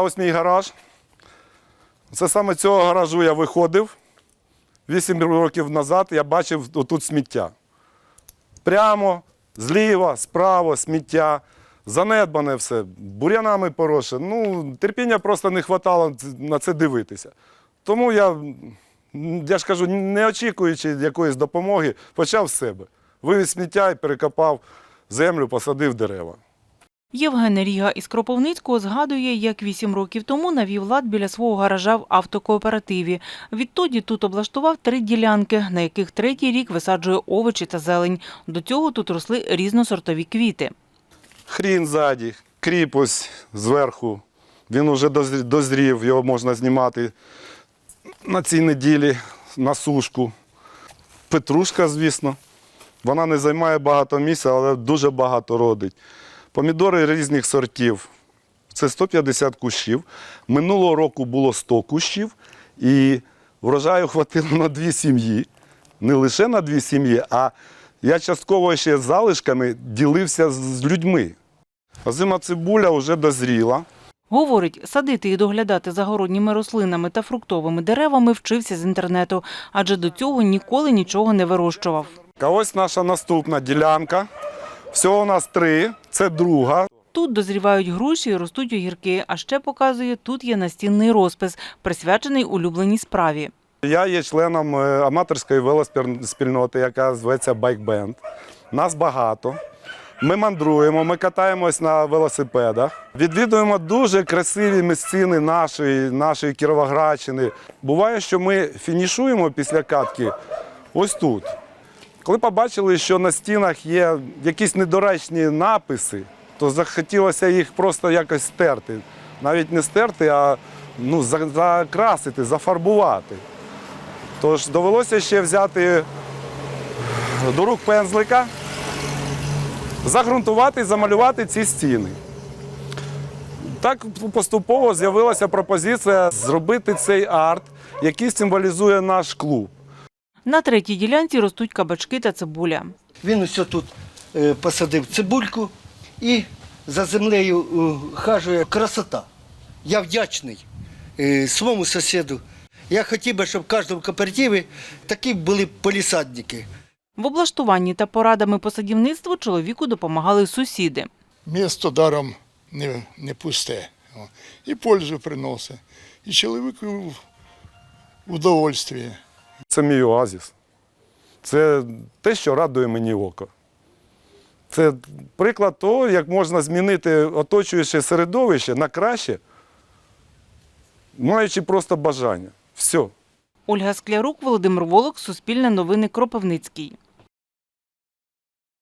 Ось мій гараж. Це саме цього гаражу я виходив. Вісім років назад я бачив отут сміття. Прямо, зліва, справа, сміття. Занедбане все, бур'янами поросше. Ну, терпіння просто не вистачало на це дивитися. Тому я, я ж кажу, не очікуючи якоїсь допомоги, почав з себе. Вивіз сміття і перекопав землю, посадив дерева. Євген Ріга із Кропивницького згадує, як вісім років тому навів лад біля свого гаража в автокооперативі. Відтоді тут облаштував три ділянки, на яких третій рік висаджує овочі та зелень. До цього тут росли різносортові квіти. Хрін ззаді, кріп ось зверху. Він вже дозрів, його можна знімати на цій неділі на сушку. Петрушка, звісно. Вона не займає багато місця, але дуже багато родить. Помідори різних сортів. Це 150 кущів. Минулого року було 100 кущів, і врожаю хватило на дві сім'ї. Не лише на дві сім'ї, а я частково ще з залишками ділився з людьми. Озима цибуля вже дозріла. Говорить, садити і доглядати загородніми рослинами та фруктовими деревами вчився з інтернету, адже до цього ніколи нічого не вирощував. А ось наша наступна ділянка. Всього у нас три, це друга. Тут дозрівають груші і ростуть огірки, а ще показує, тут є настінний розпис, присвячений улюбленій справі. Я є членом е, аматорської велоспільноти, яка зветься Band. Нас багато. Ми мандруємо, ми катаємось на велосипедах, відвідуємо дуже красиві місцини нашої, нашої Кіровоградщини. Буває, що ми фінішуємо після катки ось тут. Коли побачили, що на стінах є якісь недоречні написи, то захотілося їх просто якось стерти. Навіть не стерти, а ну, закрасити, зафарбувати. Тож довелося ще взяти до рук пензлика, загрунтувати і замалювати ці стіни. Так поступово з'явилася пропозиція зробити цей арт, який символізує наш клуб. На третій ділянці ростуть кабачки та цибуля. Він ось тут е, посадив цибульку і за землею е, хажує красота. Я вдячний е, своєму сусіду. Я хотів би, щоб в кожному кооперативі такі були полісадники. В облаштуванні та порадами по садівництву чоловіку допомагали сусіди. Місто даром не, не пусте. І пользу приносить. І чоловіку удовольствие. Це мій оазіс. Це те, що радує мені око. Це приклад того, як можна змінити оточуюче середовище на краще, маючи просто бажання. Все. Ольга Склярук, Володимир Волок, Суспільне новини Кропивницький.